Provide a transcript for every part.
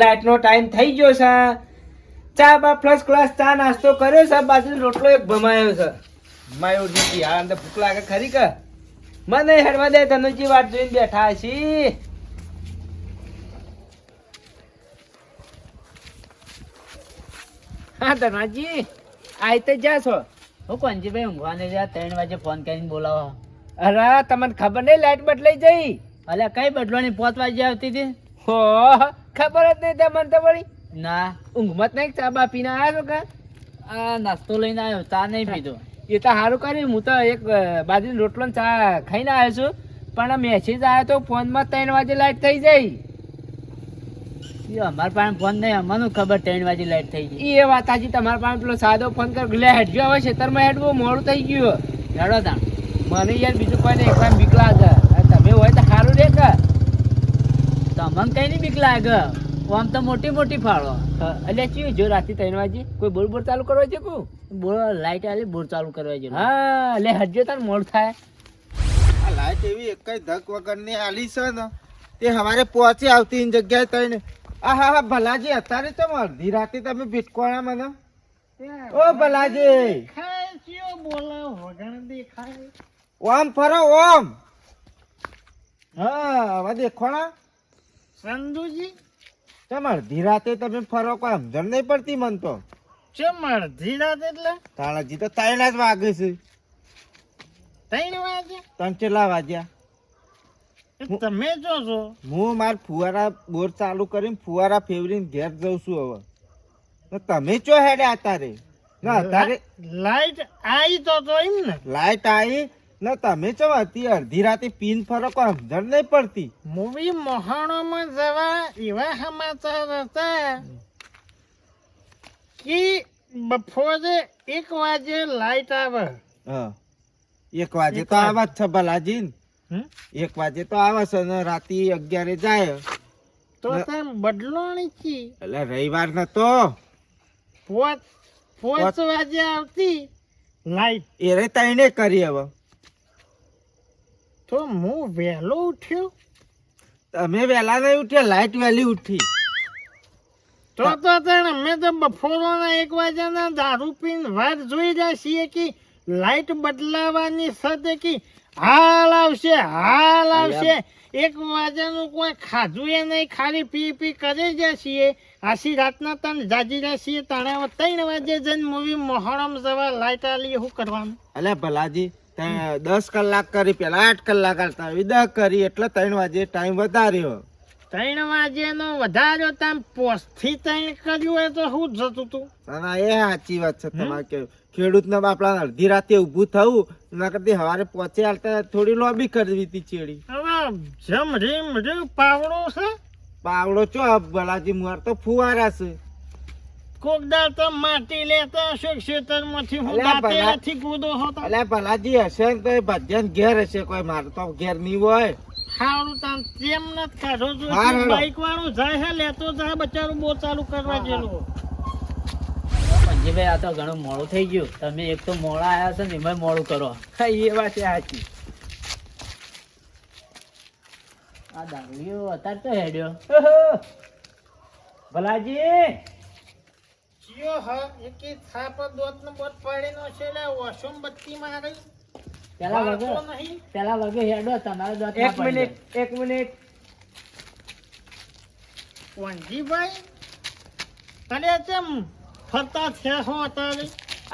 લાઈટનો time થઈ ગયો છે. ચા બા ફર્સ્ટ ક્લાસ ચા નાસ્તો કર્યો છે. બાજુ રોટલો એક ભમાયો છે. માયો નથી આ અંદર ભૂખ લાગે ખરી કે? મને હેડવા દે તનુજી વાત જોઈને બેઠા છી હા ધનાજી આઈ તો જા છો? હું કોનજીભાઈ ઊંઘવાને જા ત્રણ વાગે ફોન કરીને બોલાવો. અરે તમને ખબર નહીં લાઈટ બદલાઈ જઈ અલ્યા કઈ બદલવાની પોત વાગે આવતી હતી. હો ખબર જ નહીં તમને તો વળી. ના. ઊંઘમાં નહીં ચા બા પીને આવ્યા છો કે? આ નાસ્તો લઈને આવ્યો ચા નહીં પીધો. એ તો સારું કર્યું હું તો એક બાજુ રોટલો ચા ખાઈને આવ્યો છું. પણ મેસેજ આવ્યો તો ફોનમાં ત્રણ વાગે લાઈટ થઈ જાય. અમારા પાસે ફોન નહીં અમારું ખબર ત્રણ વાગે લાઈટ થઈ ગઈ એ વાત હાજી તમારા પાસે પેલો સાદો ફોન કર લે હેડજો હવે ખેતરમાં હેડવું મોડું થઈ ગયું. હેડો તા મને યાર બીજું કોઈ નહીં એકલા બીકલા અને તમે હોય તો સારું રે કે. તમને કઈ નહીં બીક લાગે. આમ તો મોટી મોટી ફાળો. એટલે ચીયું જો રાતે ત્રણ વાગે કોઈ બોર બોર ચાલુ કરવા છે કુ બોર લાઈટ આલી બોર ચાલુ કરવા છે. હા એટલે હજુ તાર મોડ થાય. આ લાઈટ એવી એક ધક વગરની આલી છે ને તે હવારે પહોંચી આવતી ઇન જગ્યાએ તઈને આ હા હા ભલાજી અત્યારે તો અડધી રાતે તમે બિટકોણા મને ઓ ભલાજી. ઓમ ફરો ઓમ. હા હવે દેખોણા સંધુજી? ચમ અડધી રાતે તમે ફરો કોઈ સમજણ નહીં પડતી મન તો. ચમ અડધી રાત એટલે? તાણાજી તો ત્રણ જ વાગે છે. ત્રણ વાગ્યા? ત્રણ કેટલા વાગ્યા? તમે જો છો. હું માર ફુવારા બોર ચાલુ કરીને ફુવારા ફેવરીને ઘેર જઉં છું હવે. તમે ચો હેડે અત્યારે? ના અત્યારે લાઈટ આવી તો તો એમ ને. લાઈટ આવી ને તમે ચવા અડધી રાતે પીન ફરો કોઈ સમજણ નહીં પડતી. મૂવી મોહાણોમાં જવા એવા સમાચાર હતા કે બપોરે એક વાગે લાઈટ આવે. હા. એક વાગે તો આવા જ છે ભલાજી? એક વાગે તો આવે છે ને રાતે અગિયારે જાય. તો તેમ બદલોણી છી. એટલે રવિવાર ને તો. પોચ પોચ પોચ. વાગે આવતી લાઈટ એ રે તઈને કરી હવે તો હું વહેલો ઉઠ્યો? તમે વહેલા નહીં ઉઠ્યા લાઈટ વહેલી ઉઠી. તો તો તણ અમે તો બફોરોના એક વાગ્યાના દારૂ પીને વાત જોઈ રહ્યા છીએ કે લાઈટ બદલાવાની સાથે કે હાલ આવશે હાલ આવશે. એક વાગ્યાનું કોઈ ખાધું એ નહીં ખાલી પી પી કરી જાય છીએ આશી રાતના તને જાજી રહ્યા છીએ તાણે ત્રણ વાગે જઈને મૂવી મોહરમ જવા લાઈટ આલી શું કરવાનું? એટલે ભલાજી દસ કલાક કરી પેલા આઠ કલાક આવતા વિદા કરી એટલે ત્રણ વાગે ટાઈમ વધાર્યો. ત્રણ વાગ્યાનો વધાર્યો તામ પોસ્ટથી ત્રણ કર્યું હોય તો શું જતું તું? એ સાચી વાત છે તમારે કે ખેડૂત ને બાપડા અડધી રાતે ઊભું થવું એના કરતી સવારે પહોંચે હાલતા થોડી લોબી કરવી હતી ચેડી. હવે જમ રીમ રીમ પાવડો છે? પાવડો ચો ભલાજી મુહાર તો ફુવારા છે. કોક તો માટી લેતા હશો ખેતરમાંથી હું અલ્યા કૂદો હતો. એટલે ભલાજી હશે ને તો ભજન ઘેર હશે કોઈ મારે તો ઘેર નહીં હોય. હારું તાન તેમ નથી કાઢો. જો બાઈક વાળો જાય હે લેતો જાય બચારું બહુ ચાલુ કરવા જેલું. પંજીભાઈ આ તો ઘણું મોડું થઈ ગયું. તમે એક તો મોડા આવ્યા છો ને એમાં મોડું કરો. હા એ વાત છે સાચી. આ દારૂ અત્યારે તો હેડ્યો. ભલાજી! જીઓ હ એકી થાપ દોત ને બોત પાડીનો છે લે વોશરૂમ બત્તી મારે. પેલા વાળતો પેલા વગે હેડો તમારે દોત એક મિનિટ એક મિનિટ. વંજીભાઈ અરે તેમ ફરતા થયા હો અત્યારે?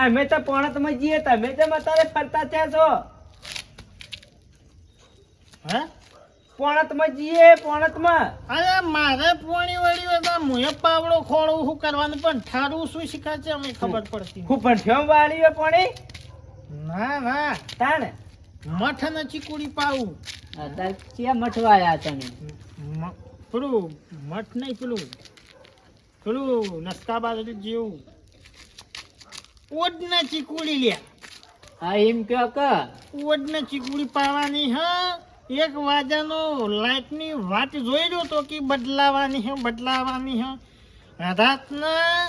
અમે તો પોણતમાં જઈએ તમે જેમ અત્યારે ફરતા થયા છો? હે? પોણતમાં જઈએ પોણતમાં. અરે મારે પોણી વળી હોય તો મુએ પાવડો ખોળું શું કરવાનું? પણ ઠારું શું શીખાશે અમે ખબર પડતી હું પણ વાળી હોય પોણી? ના ના. તાણ? મઠ ને ચીકુડી પાવું. અત્યારે ક્યાં મઠવાયા પેલું મઠ નહીં પેલું પેલું નસ્કા બાજરી જેવું. ઓડ ને ચીકુડી લે હા એમ કયો કે. ઓડ ને ચીકુડી પાવાની હ. એક વાજાનો લાઈટની વાટ જોઈ રહ્યો તો કે બદલાવાની હે બદલાવાની હે. રાતના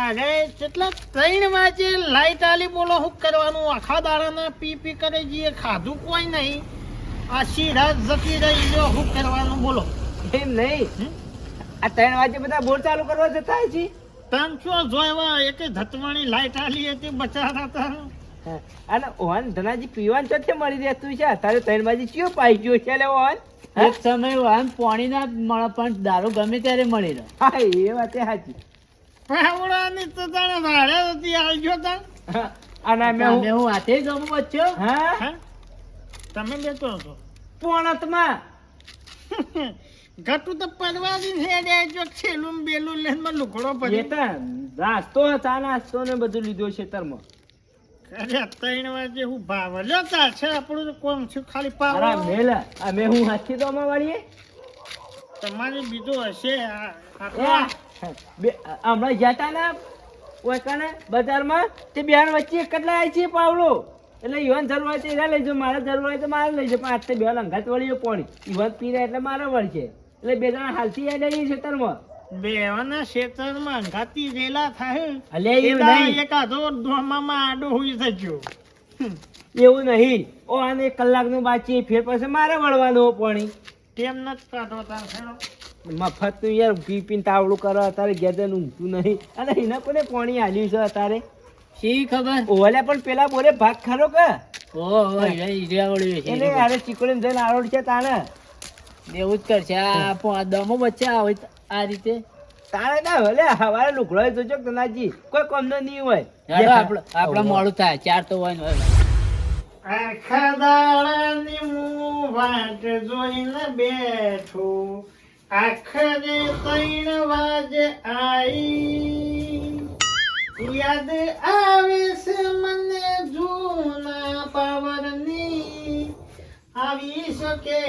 અરે કેટલા ત્રણ વાગે લાઇટ આલી બોલો શું કરવાનું? આખા દાડાના પી પી કરે જઈએ ખાધું કોઈ નહીં. આશી રાત જતી રહી જો શું કરવાનું બોલો. એમ નહીં? આ ત્રણ વાગે બધા બોર ચાલુ કરવા જતા છે ત્રણ શું જોયવા એક ધતવાણી લાઇટ આલી હતી બચારા તા હા. અને ઓન ધનાજી પીવાન તો તે મળી રહેતું છે. તારે ત્રણ વાગે ચિયો પાઈ ગયો છે લે ઓન? એક સમય ઓન પાણી ના મળે પણ દારૂ ગમે ત્યારે મળી રહે. હા એ વાત સાચી. પાવડાની તો તને ભાડે હતી આવજો તન અને અમે હું હું હાથે ગમો બચ્યો હા? તમે બેઠો હતો. પોણતમાં ઘટું તો પરવાદી હેડે જો છેલું બેલું લેનમાં લુકડો પડે એ પડી. તો નાસ્તો હતા નાસ્તો ને બધું લીધો ખેતરમાં અરે ત્રણ વાગે હું ભાવ લેતા છે આપણું તો કોમ છું ખાલી અરે પાવડો અમે હું હાથી તો અમાર વાળીએ? તમારે બીજું હશે હમણાં જતા ને ઓયકાને બજારમાં તે બેન વચ્ચે કેટલા આવી છે પાવલો. એટલે ઈવન જરૂર હોય તો એના લઈ મારે જરૂર હોય તો મારે લઈ જાઓ પણ આજ તો બે લંઘાત વળી પાણી. ઈવન પી રહ્યા એટલે મારે વળશે એટલે બે જણા હાલથી યાદ છે ખેતરમાં. બેવાના ક્ષેત્રમાં ઘાતી રેલા થાય. અલે એવું નહીં. એકાદો ધોમામાં આડો હોઈ થજો એવું નહીં. ઓ આને એક કલાકનું બાકી ફેર પછી મારે વળવાનું પાણી. તેમ નથી કાઢો તાર ખેડો મફતનું યાર પી પીને તાવડું કરો અત્યારે ગેજન ઊંઘતું નહીં. અને એના કોને પાણી હાલ્યું છે અત્યારે? શી ખબર? ઓલે પણ પેલા બોલે ભાગ ખરો કે? ઓહો એને યારે ચીકડીને જઈને આરોડ છે તાણે. એવું જ કરશે. આ દમો બચ્ચા આવે આ રીતે. તાણે ના ભલે હવારે લુકડો જોજો તનાજી કોઈ કોમનો નહીં હોય. આપણે આપણે મોડું થાય ચાર તો હોય ને હોય આખા દાડાની હું વાટ જોઈને બેઠો. આખરે ત્રણ વાગે આઈ. યાદ આવે છે મને જૂના પાવરની. આવી શકે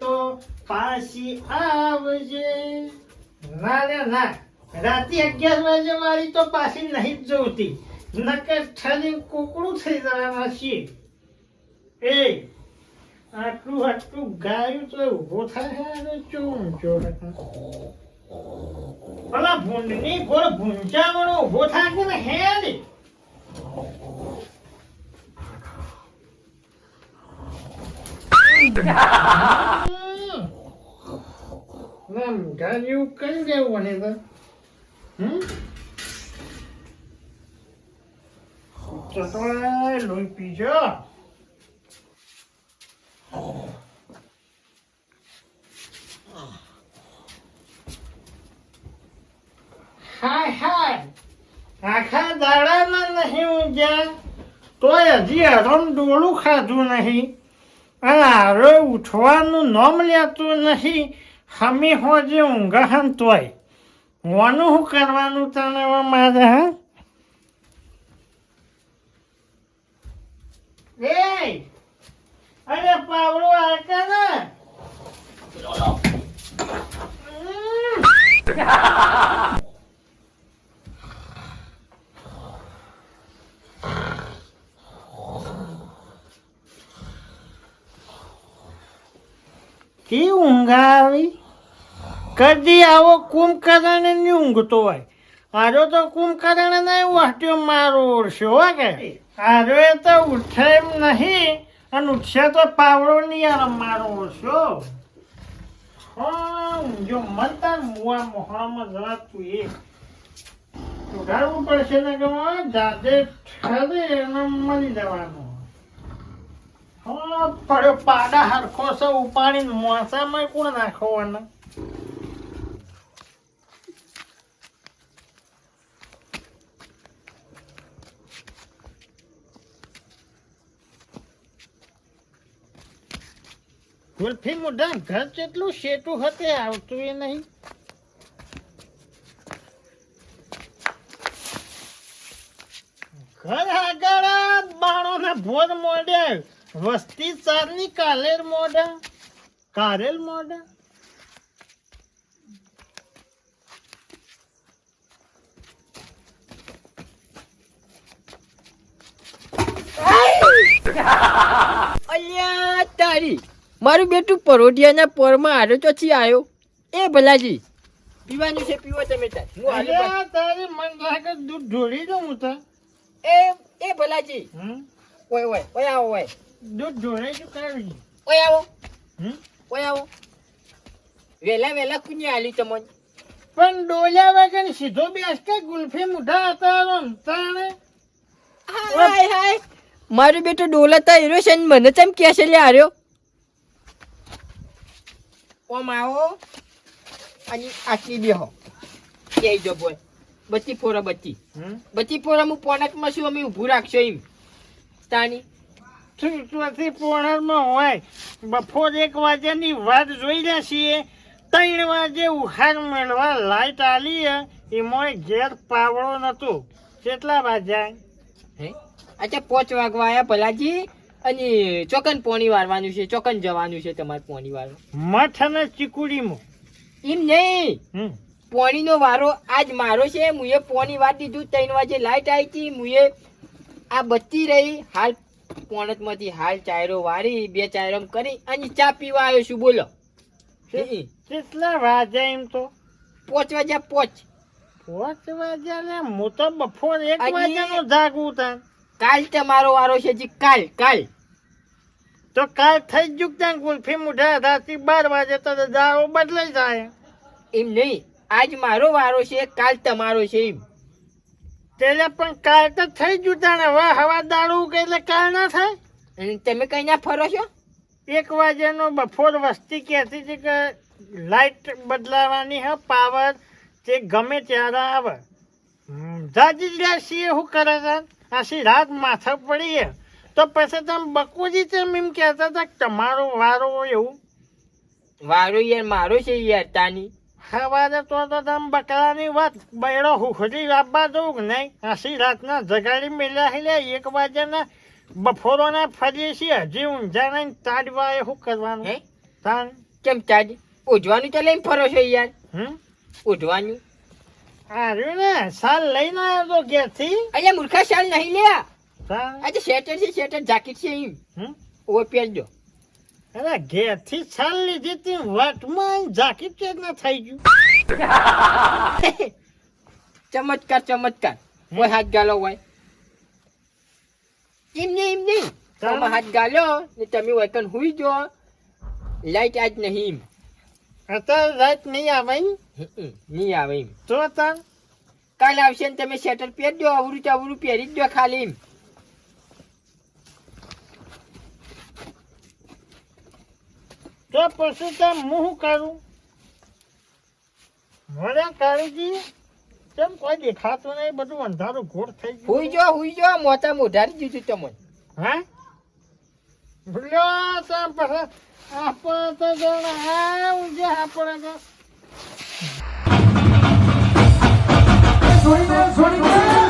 તો પાછી આવજે. ના રે ના રાતે અગિયાર વાગે મારી તો પાછી નહીં જ જોતી નકર ઠરી કુકડું થઈ જવાના છીએ એ આટલું આટલું ગાયું તો ઊભો થાય અને ચૂમ ચોર ભલા ભૂંડની ગોળ ભૂંચાવણો ઊભો થાય કે ને નામ ગાયું કરી દેવું અને લોહી પીજો. હાય હાય. આખા દાડામાં નહીં ઊંઘ્યા. તોય હજી હરમ ડોળું ખાધું નહીં. અને આરો ઉઠવાનું નોમ લેતું નહીં. હમી હોજે ઊંઘહન તોય. હોનું શું કરવાનું તને હવે મારે હા? એ અરે પાવડો આકા ને? કી ઊંઘ આવી? કદી આવો કુંભકર્ણની ઊંઘતો હોય. આરો તો કુંભકર્ણ નહીં વાટ્યો મારો ઓળશો હો કે? આરો એ તો ઉઠે એમ નહીં અને ઉઠશે તો પાવડો નહીં યાર મારો ઓળશો જો મન મનતા મુવા મોહામાં જરા તું એ ઉઘાડવું પડશે ને કે જાતે ઠરે એને મળી જવાનું. પડ્યો પાડા હરખો સૌ ઉપાડીને મોસામાં કોણ નાખવાના? ગુલ્ફી મોઢા ઘર જેટલું શેટું હતે આવતું એ નહીં. ઘર આગળ બાણો ને ભોર મોડ્યા વસ્તી ચારની કાલેર મોડા કારેલ મોડા અલ્યા તારી મારું બેટું પરોઢિયાના પોરમાં હારો ચોથી આવ્યો. એ ભલાજી પીવાનું છે પીવો તમે તાર. મન લાગે દૂધ ઢોળી દઉં હું તો એ એ ભલાજી? ઓય ઓય ઓય આવો ઓય. દૂધ ઢોળે શું કરવી ઓય આવો? ઓય આવો. વેલા વેલા કુની આલી તમને? પણ ડોલ્યા વગર સીધો બેસ કે ગુલ્ફી મુઠા હતા તાણે? હાય હાય મારું બેટું ડોલાતા હીરો છે મને તેમ કે છે લે હાર્યો ઓમ આવો અને આટલી બેહો જઈ જો બોય બત્તી ફોરા હમ? બત્તી ફોરા હું પોણકમાં શું અમે ઊભું રાખશો એમ? તાની. ચોથી પોણરમાં હોય. બપોર એક વાગ્યાની વાત જોઈ રહ્યા છીએ. ત્રણ વાગે ઉહાર મેળવા લાઈટ આલી એમાં ઘેર પાવડો નતો. કેટલા વાગ્યા? હે? અચ્છા પોચ વાગવા આયા ભલાજી. અને ચોકન પોણી વારવાનું છે ચોકન જવાનું છે તમારે પોણી વારવા મઠ અને ચીકુડીમાં. એમ નહીં. પોણીનો વારો આજ મારો છે મુએ પોણી વાર દીધું ત્રણ વાગે લાઈટ આવી હતી મુએ આ બચતી રહી હાલ પોણતમાંથી હાલ ચાયરો વારી બે ચાયરો કરી અને ચા પીવા આવ્યો છું બોલો. કેટલા વાગ્યા એમ તો? પોચ વાગ્યા પોચ. પોચ વાગ્યા ને હું તો બપોર એક વાગ્યાનો જાગું તા કાલ તમારો વારો છે જી કાલ કાલ. તો કાલ થઈ જ ત્યાં ગુલ્ફી મુઠા રાતથી બાર વાગે તો દાળો બદલાઈ જાય. એમ નહીં આજ મારો વારો છે કાલ તમારો છે એમ. તેલે પણ કાલ તો થઈ ગયું ને હવે હવા દાડું ઉગે એટલે કાલ ના થાય. અને તમે કઈ ના ફરો છો? એક વાગ્યાનો બપોર વસ્તી કહેતી હતી કે લાઈટ બદલાવાની હ પાવર તે ગમે ત્યારે આવે. જાજી જ છીએ શું કરે છે. આછી રાત માથા પડી હે તો પછી તમે બકુજી તેમ એમ કહેતા હતા કે તમારો વારો એવું? વારો યાર મારો છે યાર તાની. સવારે તો તો તમે બકરાની વાત બૈડો હુખડી આપવા દઉં કે નહીં? આશી રાતના જગાડી મેલ્યા લે એક વાગ્યાના બફોરોના ફરીએ છીએ. હજી ઊંઝા નહીં તાડવા એ શું કરવાનું? તાણ? કેમ ચાજ ઉજવાનું તો લઈને ફરો છો યાર. હમ? આર્યું ને સાલ લઈને આવ્યો તો ઘેરથી? અહીંયા મૂર્ખા શાલ નહીં તાણ. આજે શેટર છે શેટર જાકેટ છે એમ? ઓ પહેરજો અરે ઘેરથી સાલ લીધી તી વટમાં જાકીટ કે ના થઈ ગયું. ચમત્કાર ચમત્કાર. કોઈ હાથ ગાલો હોય એમ નહીં એમ નહીં. તમે હાથ ગાલો ને તમે વૈકન હુઈ જો. લાઈટ આજ નહીં અત્યારે રાત નહીં આવે નહીં આવે એમ. તો તાર કાલ આવશે ને તમે શેટર પહેરજો અવરું ચવરું પહેરી જ દો ખાલી એમ. તો પછી તો હું શું કરું? મને કાળજી કેમ કોઈ દેખાતું નહીં? બધું અંધારું ઘોર થઈ હુઈ ગયું જો હુઈ જો મોટા મોઢારી દીધું તમને. હા? ભૂલ્યો તો પછી? આપણે તો જાણે ઊંઘે આપણે તો. છોડી દે છોડી દે